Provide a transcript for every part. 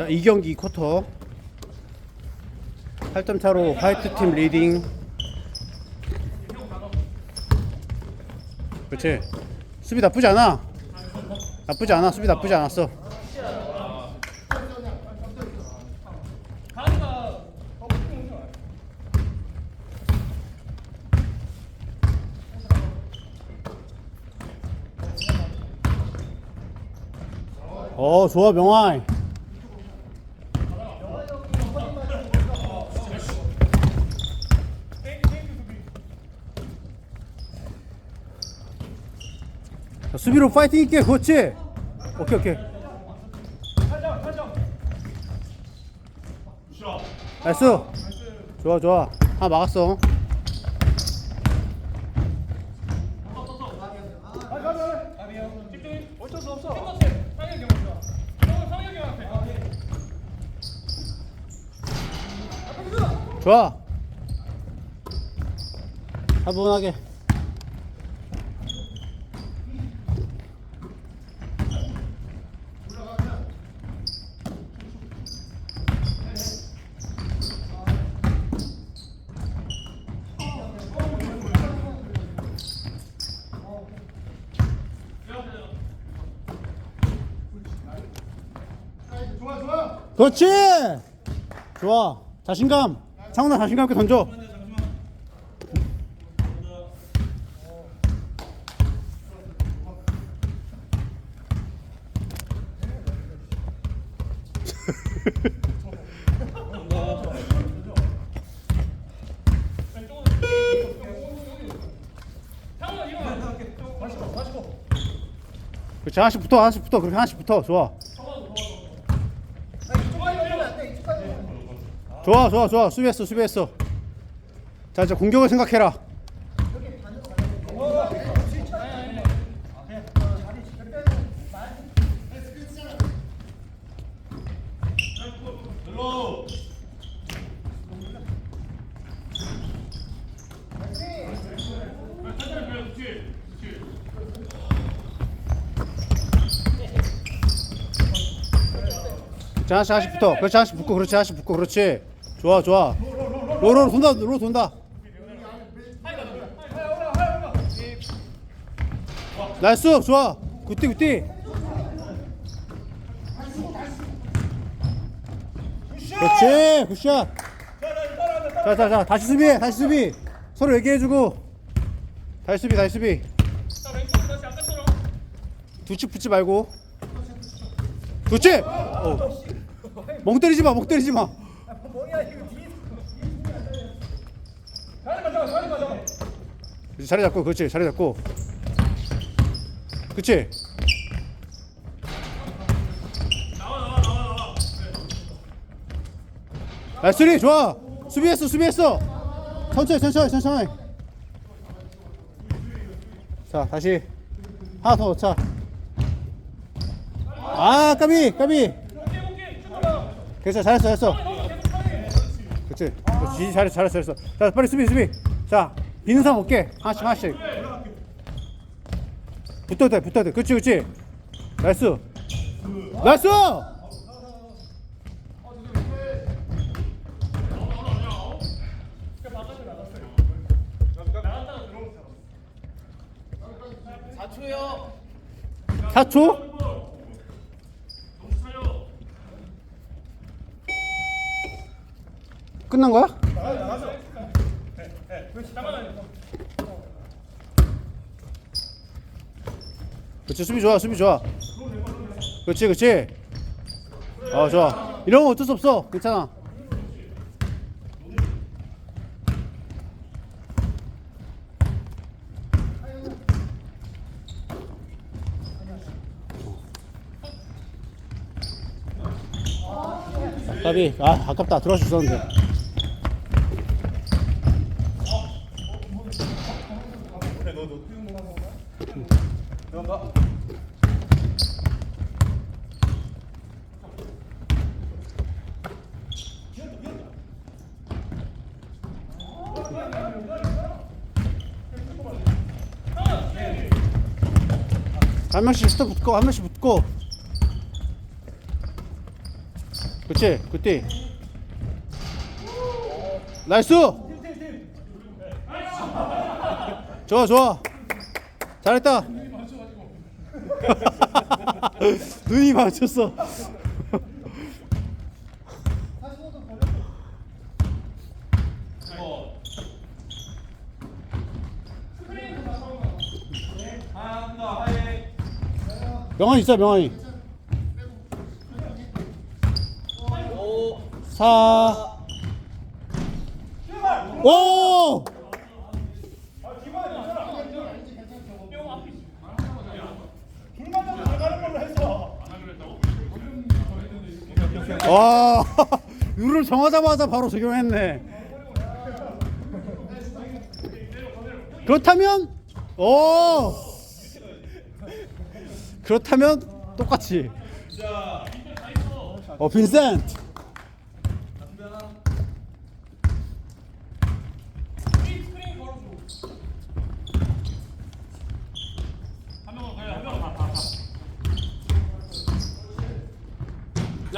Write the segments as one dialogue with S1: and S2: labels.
S1: 자, 2경기 쿼터. 8점 차로 화이트 팀 리딩. 그렇지. 수비 나쁘지 않아. 나쁘지 않아. 수비 나쁘지 않았어. 어, 좋아, 명환. 자, 수비로 파이팅 있게 그렇지? 오케이 오케이. 나이스. 좋아 좋아. 하나 막았어. 좋아. 차분하게 그렇지. 좋아. 자신감. 창훈아 자신감 있게 던져. 그렇지 하나씩 붙어 하나씩 붙어. 그렇게 하나씩 붙어. 좋아 좋아 좋아 좋아. 수비했어 수비했어. 자 이제 공격을 생각해라. 자 하나씩 붙어 그렇지 하나씩 붙고 그렇지 하나씩 붙고 그렇지 좋아 좋아. 로로 돈다 로 돈다. 나이스 좋아. 굿띠 굿띠 그렇지 굿샷. 자자자 다시 수비해 다시 수비. 서로 얘기해주고. 다시 수비 다시 수비. 두치 붙지 말고. 그렇지 어. 멍 때리지 마, 멍 때리지 마. 자리 잡고, 그렇지, 자리 잡고. 그렇지. 나이스리 좋아. 수비했어, 수비했어. 천천히, 천천히, 천천히. 자, 다시 하나 더 넣자. 아, 까비, 까비. 괜찮아 잘했어 잘했어 그렇지 잘했어 잘했어 잘했어 자 빨리 수비 수비 자 비는 사람 없게. 하나씩 하나씩. 붙어도 돼 붙어도 돼. 그렇지 그렇지 나이스. 나이스! 사초? 끝난 거야? 그렇지 수비 좋아 수비 좋아. 그렇지 그렇지. 어 좋아. 이런 거 어쩔 수 없어. 괜찮아. 까비. 아 아깝다. 들어갈 수 있었는데 한 명씩 스톱 붙고 한 명씩 붙고. 그치? 굿띠 나이스 좋아 좋아. 잘했다. 눈이 맞췄어. 명환이 있어 명환이. 4 오! 와, 룰을 정하자마자 바로 적용했네. 그렇다면, 오! 그렇다면 똑같이. 어, 빈센트.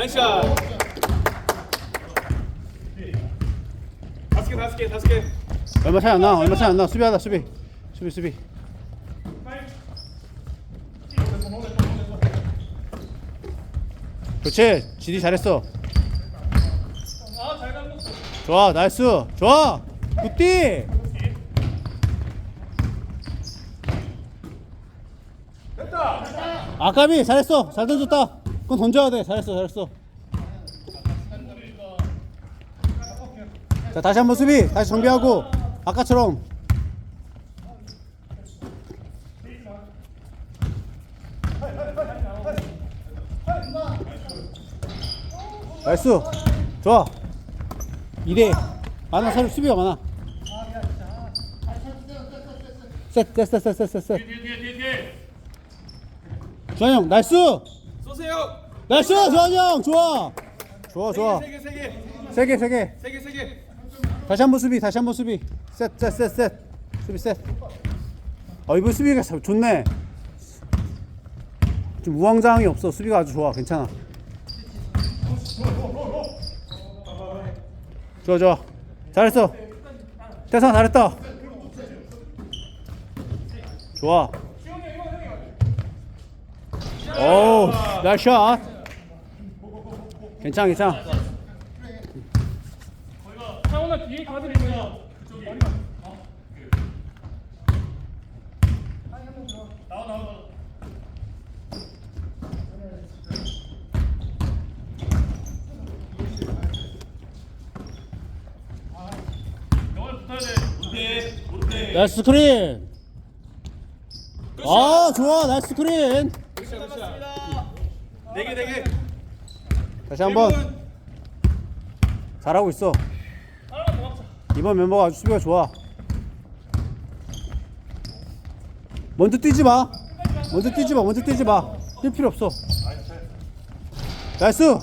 S2: 나이스 샷. 다섯 개 다섯 개 다섯 개.
S1: 얼마 차이 안 나, 얼마 차이 안 나. 수비하다, 수비. 수비, 수비. 그렇지, 지디 잘했어. 좋아, 나이스. 좋아, 굿띠. 아까비 잘했어, 잘 던졌다. 그건 던져야 돼. 잘했어, 잘했어. 자 다시 한번 수비. 다시 정비하고. 아까처럼. 나이스. 좋아. 2대. 많아 서로 수비가 많아. 셋 셋 셋 셋 셋셋. 주환이 형 나이스!
S2: 쏘세요.
S1: 나이스 주환이 형 좋아. 좋아 좋아.
S2: 세개 세 개.
S1: 세 개 세 개.
S2: 세 개 세 개.
S1: 다시 한번 수비 다시 한번 수비. 셋셋셋셋. 수비 셋어 이번 수비가 참 좋네. 좀 우왕좌왕이 없어. 수비가 아주 좋아. 괜찮아. 좋아 좋아. 잘했어. 태상 잘했다. 좋아. 오 나이스 샷 괜찮아 괜찮아
S3: 차원아 뒤에 가드리고요.
S1: 나이스 스크린 아 좋아 나이스 스크린
S2: 네개 네 개.
S1: 다시 한 번. 잘하고 있어. 이번 멤버가 아주 수비가 좋아. 먼저 뛰지 마. 먼저 뛰지 마. 먼저 뛰지 마 뛸 필요 없어. 나이스.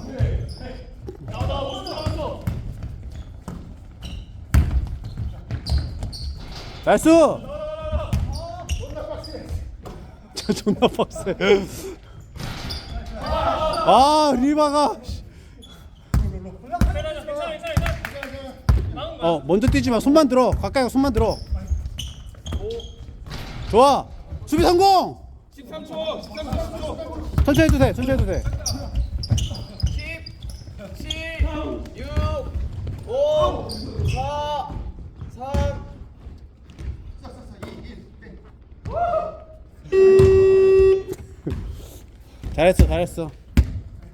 S1: 나이스. 저 존나 빡세. 아 리바가 어 먼저 뛰지 마. 손만 들어. 가까이 가 손만 들어. 좋아. 수비 성공.
S2: 13초. 13초.
S1: 천천히 해도 돼. 천천히 해도 돼.
S2: 10 10 6 5 4 3
S1: 잘했어 잘했어